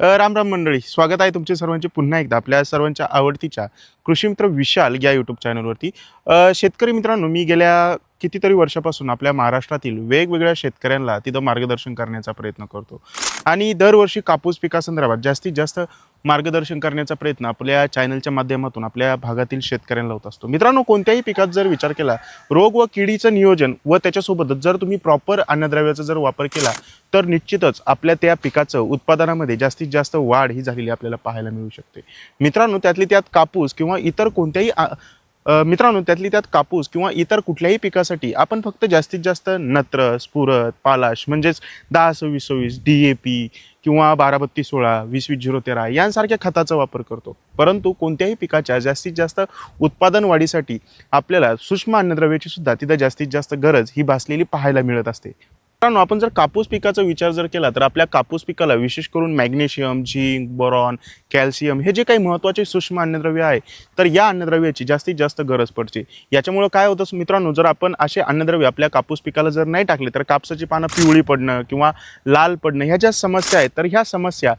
राम राम मंडळी स्वागत आहे तुमचे सर्वांचे पुन्हा एकदा आपल्या सर्वांच्या आवडतीच्या कृषीमित्र विशाल या यूट्यूब चॅनलवरती शेतकरी मित्रांनो मी गेल्या कितीतरी वर्षापासून आपल्या महाराष्ट्रातील वेगवेगळ्या शेतकऱ्यांना तिथं मार्गदर्शन करण्याचा प्रयत्न करतो. आणि दरवर्षी कापूस पिकासंदर्भात जास्तीत जास्त मार्गदर्शन करण्याचा प्रयत्न आपल्या चॅनलच्या माध्यमातून आपल्या भागातील शेतकऱ्यांना होत असतो. मित्रांनो कोणत्याही पिकात जर विचार केला रोग व किडीचं नियोजन व त्याच्यासोबतच जर तुम्ही प्रॉपर अन्नद्रव्याचा जर वापर केला तर निश्चितच आपल्या त्या पिकाचं उत्पादनामध्ये जास्तीत जास्त वाढ ही झालेली आपल्याला पाहायला मिळू शकते. मित्रांनो त्यातली त्यात कापूस किंवा इतर कोणत्याही मित्रांनो त्यातली त्यात कापूस किंवा इतर कुठल्याही पिकासाठी आपण फक्त जास्तीत जास्त नत्र स्फुरत पालाश म्हणजेच दहा सव्वीस सव्वीस डी ए पी किंवा बारा बत्तीस सोळा वीस वीस झिरो तेरा यांसारख्या खताचा वापर करतो. परंतु कोणत्याही पिकाच्या जास्तीत जास्त उत्पादन वाढीसाठी आपल्याला सूक्ष्म अन्नद्रव्याची सुद्धा तिथं जास्तीत जास्त गरज ही भासलेली पाहायला मिळत असते. मित्रांनो आपण जर कापूस पिकाचा विचार जर केला तर आपल्या कापूस पिकाला विशेष करून मॅग्नेशियम झिंक बोरॉन कॅल्शियम हे जे काही महत्त्वाचे सूक्ष्म अन्नद्रव्य आहे तर या अन्नद्रव्याची जास्तीत जास्त गरज पडते. याच्यामुळं काय होतं मित्रांनो जर आपण असे अन्नद्रव्य आपल्या कापूस पिकाला जर नाही टाकले तर कापसाची पानं पिवळी पडणं किंवा लाल पडणं ह्या ज्या समस्या आहेत तर ह्या समस्या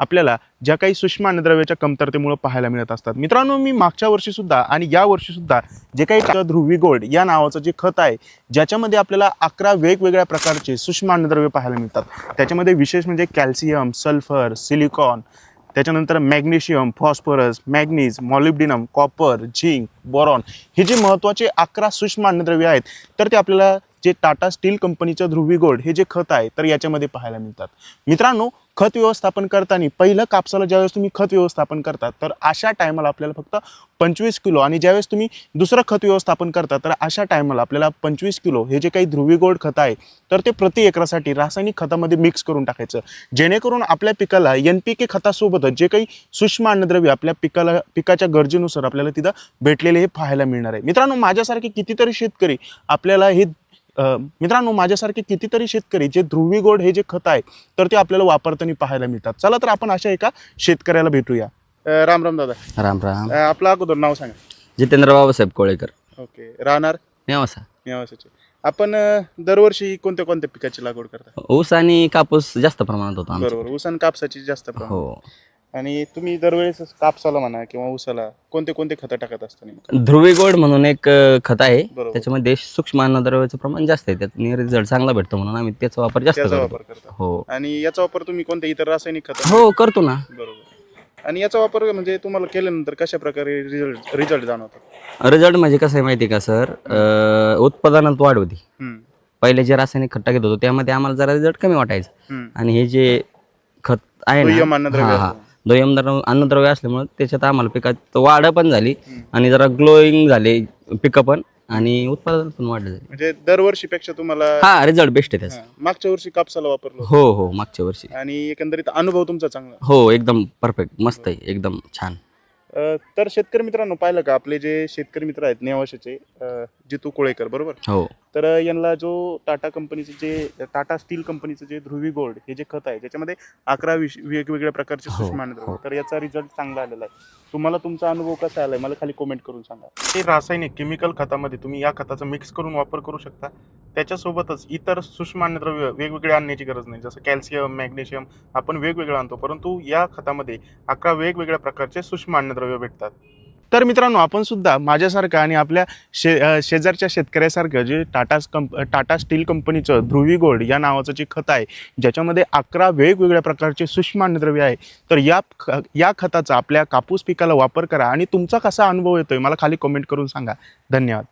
आपल्याला ज्या काही सूक्ष्म अन्नद्रव्याच्या कमतरतेमुळे पाहायला मिळत असतात. मित्रांनो मी मागच्या वर्षीसुद्धा आणि या वर्षीसुद्धा जे काही ध्रुवी गोल्ड या नावाचं जे खत आहे ज्याच्यामध्ये आपल्याला अकरा वेगवेगळ्या प्रकारचे सूक्ष्म अन्नद्रव्य पाहायला मिळतात. त्याच्यामध्ये विशेष म्हणजे कॅल्शियम सल्फर सिलिकॉन त्याच्यानंतर magnesium phosphorus manganese molybdenum copper zinc boron हे जे महत्त्वाचे अकरा सूक्ष्म अन्नद्रव्य आहेत तर ते आपल्याला जे टाटा स्टील कंपनीचं ध्रुवी गोल्ड हे जे खत आहे तर याच्यामध्ये पाहायला मिळतात. मित्रांनो खत व्यवस्थापन करताना पहिलं कापसाला ज्यावेळेस तुम्ही खत व्यवस्थापन करतात तर अशा टायमाला आपल्याला फक्त पंचवीस किलो आणि ज्यावेळेस तुम्ही दुसरं खत व्यवस्थापन करता तर अशा टायमाला आपल्याला पंचवीस किलो हे जे काही ध्रुवी गोल्ड खत आहे तर ते प्रति एकरासाठी रासायनिक खतामध्ये मिक्स करून टाकायचं. जेणेकरून आपल्या पिकाला एन पी के खतासोबतच जे काही सूक्ष्म अन्नद्रव्य आपल्या पिकाला पिकाच्या गरजेनुसार आपल्याला तिथं भेटलेले हे पाहायला मिळणार आहे. मित्रांनो माझ्यासारखे कितीतरी शेतकरी आपल्याला हे मित्रांनो माझ्यासारखे कितीतरी शेतकरी जे ध्रुवी गोड हे जे खत आहे तर ते आपल्याला वापरताना पाहायला मिळतात. चला तर आपण अशा एका शेतकऱ्याला भेटूया. अ, राम राम दादा. राम राम. अ, आपलं अगोदर नाव सांगा. जितेंद्र बाबासाहेब कोळेकर. ओके. राहणार? नेवासा निवासाचे आपण अ, दरवर्षी कोणत्या कोणत्या पिकाची लागवड करता? ऊस आणि कापूस जास्त प्रमाणात होतो बरोबर. ऊस आणि कापसाची जास्त प्रमाण हो. आणि तुम्ही दरवेळेस कापसाला म्हणा किंवा ऊसाला कोणते कोणते खतं टाकत असता नेमकं? ध्रुवी गोड म्हणून एक अ, खत आहे. बरोबर. त्याच्यामध्ये सूक्ष्म अन्नद्रव्याचं प्रमाण जास्त आहे. त्यात रिझल्ट चांगला भेटतो म्हणून आम्ही त्याचा वापर जास्त त्याचा करतो. वापर करता. हो. आणि याचा वापर तुम्ही कोणत्या इतर रासायनिक खत? हो करतो ना. बरोबर. आणि याचा वापर म्हणजे तुम्हाला केल्यानंतर कशा प्रकारे रिझल्ट रिझल्ट जाणवतात रिझल्ट म्हणजे कसं आहे माहिती आहे का सर? उत्पादनात वाढ होती. हम्म, पहिले जे रासायनिक खत टाकत होतो त्यामध्ये आम्हाला जरा रिझल्ट कमी वाटायचं. हम्म. आणि हे जे खत आहे दुय्यम ना अन्नद्रव्य हा, हा. असतं. दुय्यम द्रव- अन्नद्रव्य असल्यामुळे त्याच्यात आम्हाला पिकात वाढ पण झाली. आणि जरा ग्लोईंग झाले पिकं पण आणि उत्पादन पण वाढलं झाले. म्हणजे दरवर्षीपेक्षा तुम्हाला हा रिझल्ट बेस्ट आहे त्याचा. हा, मागच्या वर्षी कापसाला वापरलं हो हो मागच्या वर्षी. आणि एकंदरीत अनुभव तुमचा चांगला? हो एकदम परफेक्ट मस्त आहे एकदम छान. अ, तर शेतकरी मित्रांनो पाहिलं का आपले जे शेतकरी मित्र आहेत नेवाशाचे अ, जितू कोळेकर बरोबर? हो. तर यांना जो टाटा कंपनीचं जे टाटा स्टील कंपनीचं जे ध्रुवी गोल्ड हे जे खत आहे त्याच्यामध्ये अकरा विश वेगवेगळ्या प्रकारचे हो, सूक्ष्म अन्नद्रव्य हो. तर याचा रिझल्ट चांगला आलेला आहे. तुम्हाला तुमचा अनुभव कसा आलाय? मला खाली कमेंट करून सांगा. हे रासायनिक केमिकल खतामध्ये तुम्ही या खताचा मिक्स करून वापर करू शकता. त्याच्यासोबतच इतर सूक्ष्म अन्नद्रव्य वेगवेगळे आणण्याची गरज नाही. जसं कॅल्शियम मॅग्नेशियम आपण वेगवेगळं आणतो. परंतु या खतामध्ये अकरा वेगवेगळ्या प्रकारचे सूक्ष्म अन्नद्रव्य भेटतात. तर मित्रांनो आपण सुद्धा माझ्यासारखं आणि आपल्या शे शेजारच्या शेतकऱ्यासारखं जे टाटा कंप टाटा स्टील कंपनीचं ध्रुवी गोल्ड या नावाचं जे खत आहे ज्याच्यामध्ये अकरा वेगवेगळ्या प्रकारचे सूक्ष्म अन्नद्रव्य आहे तर या ख या खताचा आपल्या कापूस पिकाला वापर करा आणि तुमचा कसा अनुभव येतोय मला खाली कमेंट करून सांगा. धन्यवाद.